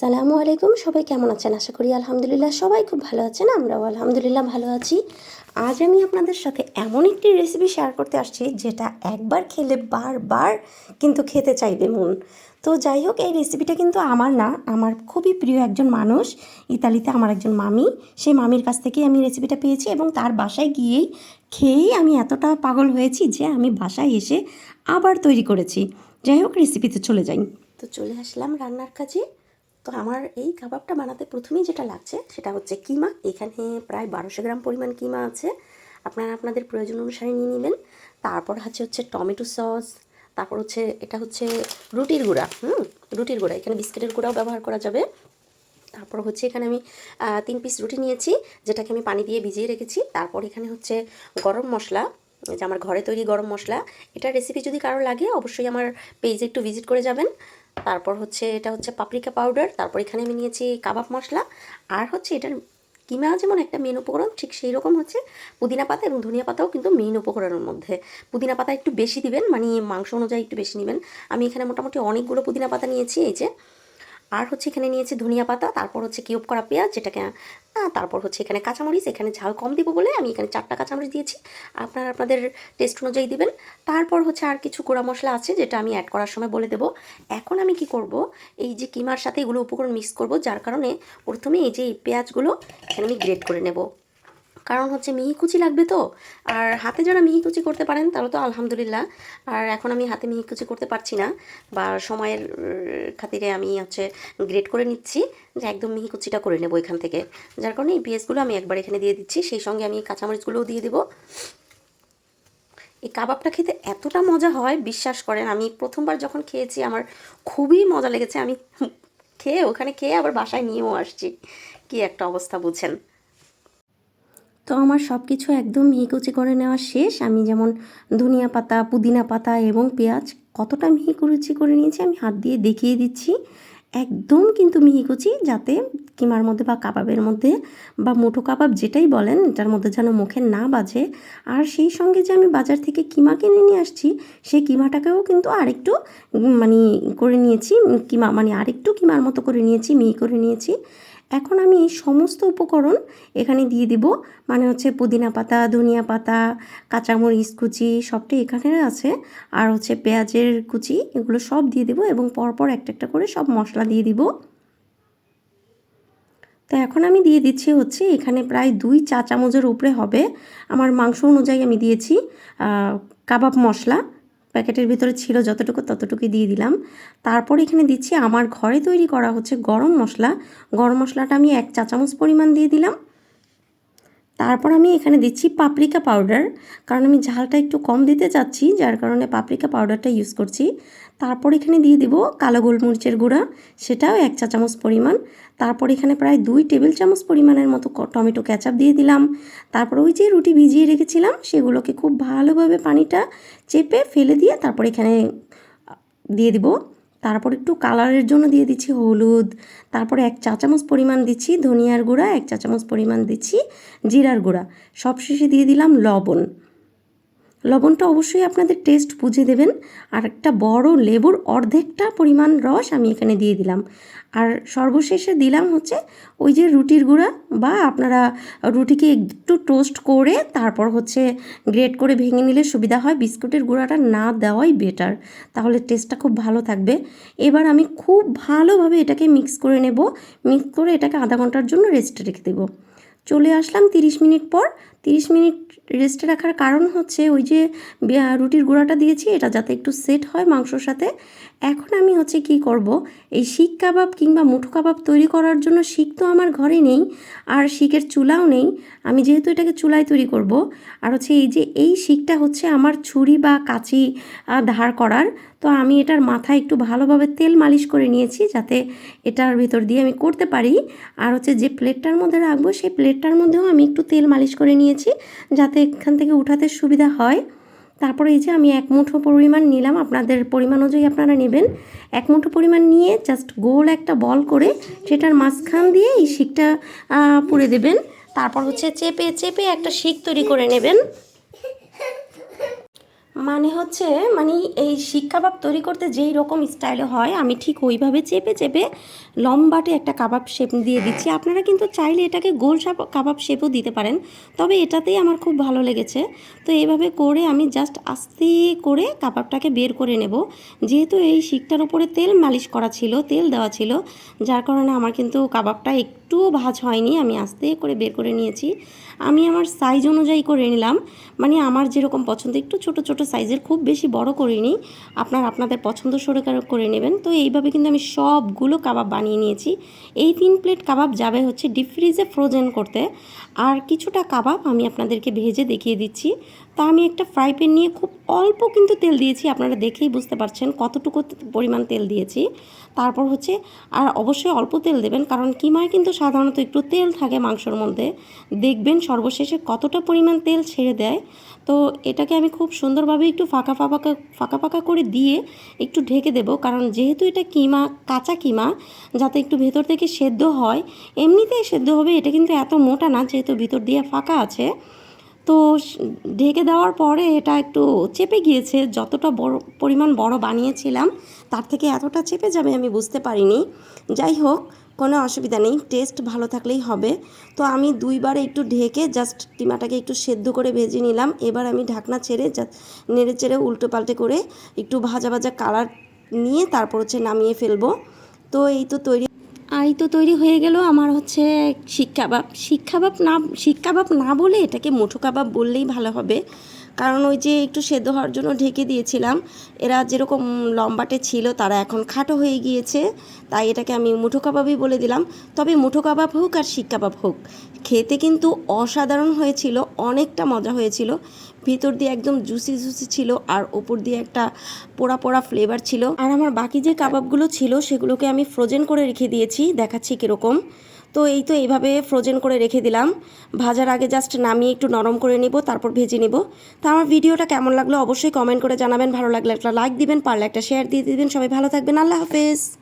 আসসালামু আলাইকুম। সবাই কেমন আছেন? আশা করি আলহামদুলিল্লাহ সবাই খুব ভালো আছেন, আমরাও আলহামদুলিল্লাহ ভালো আছি। আজ আমি আপনাদের সাথে এমন একটি রেসিপি শেয়ার করতে আসছি, যেটা একবার খেলে বারবার কিন্তু খেতে চাইবে মন। তো যাই হোক, এই রেসিপিটা কিন্তু আমার না, আমার খুবই প্রিয় একজন মানুষ, ইতালিতে আমার একজন মামি। সেই মামির কাছ থেকেই আমি রেসিপিটা পেয়েছি এবং তার বাসায় গিয়েই খেয়েই আমি এতটা পাগল হয়েছি যে আমি বাসায় এসে আবার তৈরি করেছি। যাই হোক রেসিপিতে চলে যাই। তো চলে আসলাম রান্নার কাজে। তো আমার এই কাবাবটা বানাতে প্রথমেই যেটা লাগছে সেটা হচ্ছে কিমা। এখানে প্রায় বারোশো গ্রাম পরিমাণ কিমা আছে। আপনারা আপনাদের প্রয়োজন অনুসারে নিয়ে নেবেন। তারপর আছে হচ্ছে টমেটো সস, তারপর হচ্ছে, এটা হচ্ছে রুটির গুঁড়া, হুম? রুটির গুঁড়া, এখানে বিস্কিটের গুঁড়াও ব্যবহার করা যাবে। তারপর হচ্ছে এখানে আমি তিন পিস রুটি নিয়েছি, যেটাকে আমি পানি দিয়ে ভিজিয়ে রেখেছি। তারপর এখানে হচ্ছে গরম মশলা যে আমার ঘরে তৈরি গরম মশলা। এটার রেসিপি যদি কারও লাগে, অবশ্যই আমার পেজে একটু ভিজিট করে যাবেন। তারপর হচ্ছে এটা হচ্ছে পাপরিকা পাউডার তারপর এখানে আমি নিয়েছি কাবাব মশলা, আর হচ্ছে এটার কিমা যেমন একটা মেন উপকরণ, ঠিক সেই রকম হচ্ছে পুদিনা পাতা এবং ধনিয়া পাতাও কিন্তু মেন উপকরণের মধ্যে। পুদিনা পাতা একটু বেশি দিবেন মানে মাংস অনুযায়ী একটু বেশি নেবেন। আমি এখানে মোটামুটি অনেকগুলো পুদিনা পাতা নিয়েছি, এই যে আর হচ্ছে এখানে নিয়েছি ধনিয়া পাতা, তারপর হচ্ছে কিউব করা পেঁয়াজ, যেটাকে তারপর হচ্ছে এখানে কাঁচামরিচ, এখানে ঝাল কম দিব বলে আমি এখানে চারটা কাঁচামরিচ দিয়েছি। আপনারা আপনাদের টেস্ট অনুযায়ী দিবেন। তারপর হচ্ছে আর কিছু গোড়া মশলা আছে, যেটা আমি অ্যাড করার সময় বলে দেব। এখন আমি কি করব, এই যে কিমার সাথে এগুলো উপকরণ মিক্স করব, যার কারণে প্রথমে এই যে এই পেঁয়াজগুলো এখানে আমি গ্রেট করে নেব। কারণ হচ্ছে মিহি কুচি লাগবে তো। আর হাতে যারা মিহি কুচি করতে পারেন তাহলে তো আলহামদুলিল্লাহ। আর এখন আমি হাতে মিহি কুচি করতে পারছি না, বা সময়ের খাতিরে আমি হচ্ছে গ্রেড করে নিচ্ছি যে একদম মিহি কুচিটা করে নেব এখান থেকে। যার কারণে এই পেঁয়াজগুলো আমি একবার এখানে দিয়ে দিচ্ছি, সেই সঙ্গে আমি কাঁচামরিচগুলোও দিয়ে দেবো। এই কাবাবটা খেতে এতটা মজা হয়, বিশ্বাস করেন, আমি প্রথমবার যখন খেয়েছি, আমার খুবই মজা লেগেছে। আমি খেয়ে, ওখানে খেয়ে আবার বাসায় নিয়েও আসছি। কি একটা অবস্থা বুঝেন তো আমার সব কিছু একদম মিহিকুচি করে নেওয়া শেষ। আমি যেমন ধনিয়া পাতা, পুদিনা পাতা এবং পেঁয়াজ কতটা মিহিকুচি করে নিয়েছি আমি হাত দিয়ে দেখিয়ে দিচ্ছি। একদম কিন্তু মিহিকুচি যাতে কিমার মধ্যে বা কাবাবের মধ্যে বা মুঠো কাবাব যেটাই বলেন এটার মধ্যে যেন মুখে না বাজে। আর সেই সঙ্গে যে আমি বাজার থেকে কিমা কিনে নিয়ে আসছি সেই কিমাটাকেও কিন্তু আরেকটু মানে করে নিয়েছি কিমা মানে আরেকটু কিমার মতো করে নিয়েছি, মিহি করে নিয়েছি। এখন আমি এই সমস্ত উপকরণ এখানে দিয়ে দিব মানে হচ্ছে পুদিনা পাতা, ধনিয়া পাতা, কাঁচামরিচ কুচি, সবটাই এখানে আছে। আর হচ্ছে পেঁয়াজের কুচি, এগুলো সব দিয়ে দিব এবং পরপর একটা একটা করে সব মশলা দিয়ে দিব। তো এখন আমি দিয়ে দিচ্ছি হচ্ছে এখানে প্রায় দুই চা চামচের উপরে হবে আমার মাংস অনুযায়ী আমি দিয়েছি কাবাব মশলা। প্যাকেটের ভিতরে ছিল যতটুকু ততটুকুই দিয়ে দিলাম। তারপর এখানে দিচ্ছি আমার ঘরে তৈরি করা হচ্ছে গরম মশলা। গরম মশলাটা আমি এক চা চামচ পরিমাণ দিয়ে দিলাম। তারপর আমি এখানে দিচ্ছি পাপরিকা পাউডার। কারণ আমি ঝালটা একটু কম দিতে চাচ্ছি, যার কারণে পাপরিকা পাউডারটা ইউজ করছি। তারপর এখানে দিয়ে দিব কালো গোলমরিচের গুঁড়া, সেটাও এক চা চামচ পরিমাণ। তারপর এখানে প্রায় দুই টেবিল চামচ পরিমাণের মতো টমেটো ক্যাচাপ দিয়ে দিলাম। তারপর ওই যে রুটি ভিজিয়ে রেখেছিলাম, সেগুলোকে খুব ভালোভাবে পানিটা চেপে ফেলে দিয়ে তারপর এখানে দিয়ে দিব। তারপর একটু কালারের জন্য দিয়ে দিচ্ছি হলুদ। তারপরে এক চা চামচ পরিমাণ দিচ্ছি ধনিয়ার গুঁড়া, এক চা চামচ পরিমাণ দিচ্ছি জিরার গুঁড়া। সবশেষে দিয়ে দিলাম লবণ। লবণটা অবশ্যই আপনাদের টেস্ট বুঝে দেবেন। আর একটা বড় লেবুর অর্ধেকটা পরিমাণ রস আমি এখানে দিয়ে দিলাম। আর সর্বশেষে দিলাম হচ্ছে ওই যে রুটির গুঁড়া বা আপনারা রুটিকে একটু টোস্ট করে তারপর হচ্ছে গ্রেট করে ভেঙে নিলে সুবিধা হয়। বিস্কুটের গুঁড়াটা না দেওয়াই বেটার তাহলে টেস্টটা খুব ভালো থাকবে। এবার আমি খুব ভালোভাবে এটাকে মিক্স করে নেব। মিক্স করে এটাকে আধা ঘণ্টার জন্য রেস্টে রেখে দেবো। চলে আসলাম তিরিশ মিনিট পর। তিরিশ মিনিট রেস্টে রাখার কারণ হচ্ছে ওই যে রুটির গুঁড়াটা দিয়েছি, এটা যাতে একটু সেট হয় মাংসর সাথে। এখন আমি হচ্ছে কি করব, এই শিক কাবাব কিংবা মুঠো কাবাব তৈরি করার জন্য শিক তো আমার ঘরে নেই, আর শিকের চুলাও নেই। আমি যেহেতু এটাকে চুলায় তৈরি করব, আর হচ্ছে এই যে এই শিকটা হচ্ছে আমার ছুরি বা কাঁচি ধার করার। তো আমি এটার মাথায় একটু ভালোভাবে তেল মালিশ করে নিয়েছি যাতে এটার ভিতর দিয়ে আমি করতে পারি। আর হচ্ছে যে প্লেটটার মধ্যে রাখব, সেই প্লেটটার মধ্যেও আমি একটু তেল মালিশ করে নিয়েছি যাতে এখান থেকে উঠাতে সুবিধা হয়। তারপরে এই যে আমি এক মুঠো পরিমাণ নিলাম, আপনাদের পরিমাণ অনুযায়ী আপনারা নেবেন। এক মুঠো পরিমাণ নিয়ে জাস্ট গোল একটা বল করে সেটার মাঝখান দিয়ে এই শিকটা পুড়ে দেবেন। তারপর হচ্ছে চেপে চেপে একটা শিক তৈরি করে নেবেন। মানে হচ্ছে মানে এই শিক কাবাব তৈরি করতে যেই রকম স্টাইলে হয়, আমি ঠিক ওইভাবে চেপে চেপে লম্বাটে একটা কাবাব শেপ দিয়ে দিচ্ছি। আপনারা কিন্তু চাইলে এটাকে গোল সাপ, কাবাব শেপও দিতে পারেন, তবে এটাতেই আমার খুব ভালো লেগেছে। তো এইভাবে করে আমি জাস্ট আস্তে করে কাবাবটাকে বের করে নেব। যেহেতু এই শিকটার উপরে তেল মালিশ করা ছিল, তেল দেওয়া ছিল, যার কারণে আমার কিন্তু কাবাবটা একটুও ভাজ হয়নি, আমি আস্তে করে বের করে নিয়েছি। আমি আমার সাইজ অনুযায়ী করে নিলাম। মানে আমার যেরকম পছন্দ, একটু ছোট ছোট সাইজের খুব বেশি বড় করিনি। আপনার আপনাদের পছন্দ সরে করে নেবেন। তো এইভাবে কিন্তু আমি সবগুলো কাবাব বানিয়ে নিয়েছি। এই তিন প্লেট কাবাব যাবে হচ্ছে ডিপ ফ্রিজে ফ্রোজেন করতে। আর কিছুটা কাবাব আমি আপনাদেরকে ভেজে দেখিয়ে দিচ্ছি। তা আমি একটা ফ্রাই প্যান নিয়ে খুব অল্প কিন্তু তেল দিয়েছি, আপনারা দেখেই বুঝতে পারছেন কতটুকু পরিমাণ তেল দিয়েছি। তারপর হচ্ছে, আর অবশ্যই অল্প তেল দেবেন, কারণ কিমায় কিন্তু সাধারণত একটু তেল থাকে মাংসর মধ্যে। দেখবেন সর্বশেষে কতটা পরিমাণ তেল ছেড়ে দেয়। তো এটাকে আমি খুব সুন্দরভাবে একটু ফাঁকা ফাঁকা ফাঁকা ফাঁকা করে দিয়ে একটু ঢেকে দেব, কারণ যেহেতু এটা কিমা, কাঁচা কিমা, যাতে একটু ভেতর থেকে সেদ্ধ হয়, এমনিতেই সেদ্ধ হবে, এটা কিন্তু এত মোটা না, যেহেতু ভিতর দিয়ে ফাঁকা আছে। তো ঢেকে দেওয়ার পরে এটা একটু চেপে গিয়েছে, যতটা বড়, পরিমাণ বড় বানিয়েছিলাম, তার থেকে এতটা চেপে যাবে আমি বুঝতে পারিনি। যাই হোক, কোনো অসুবিধা নেই, টেস্ট ভালো থাকলেই হবে। তো আমি দুইবার একটু ঢেকে জাস্ট কিমাটাকে একটু সেদ্ধ করে ভেজে নিলাম। এবার আমি ঢাকনা ছেড়ে নেড়ে চেড়ে উল্টো পাল্টে করে একটু ভাজা ভাজা কালার নিয়ে তারপর হচ্ছে নামিয়ে ফেলব। তো এই তো তৈরি এই তো তৈরি হয়ে গেল আমার হচ্ছে শিক কাবাব শিক কাবাব না শিক কাবাব না বলে এটাকে মুঠো কাবাব বললেই ভালো হবে। কারণ ওই যে একটু সেদ্ধ হওয়ার জন্য ঢেকে দিয়েছিলাম। এরা যেরকম লম্বাটে ছিল, তারা এখন খাটো হয়ে গিয়েছে। তাই এটাকে আমি মুঠো কাবাবই বলে দিলাম। তবে মুঠো কাবাব হোক আর শিক কাবাব হোক, খেতে কিন্তু অসাধারণ হয়েছিল, অনেকটা মজা হয়েছিল। ভিতর দিয়ে একদম জুসি জুসি ছিল আর ওপর দিয়ে একটা পোড়া পোড়া ফ্লেভার ছিল। আর আমার বাকি যে কাবাবগুলো ছিল, সেগুলোকে আমি ফ্রোজেন করে রেখে দিয়েছি। দেখাচ্ছি কীরকম। তো এই তো এইভাবে ফ্রোজেন করে রেখে দিলাম। ভাজার আগে জাস্ট নামিয়ে একটু নরম করে নিব, তারপর ভেজে নিব। তা আমার ভিডিওটা কেমন লাগল অবশ্যই কমেন্ট করে জানাবেন। ভালো লাগলে একটা লাইক দিবেন, পারলে একটা শেয়ার দিয়ে দিবেন। সবাই ভালো থাকবেন। আল্লাহ হাফেজ।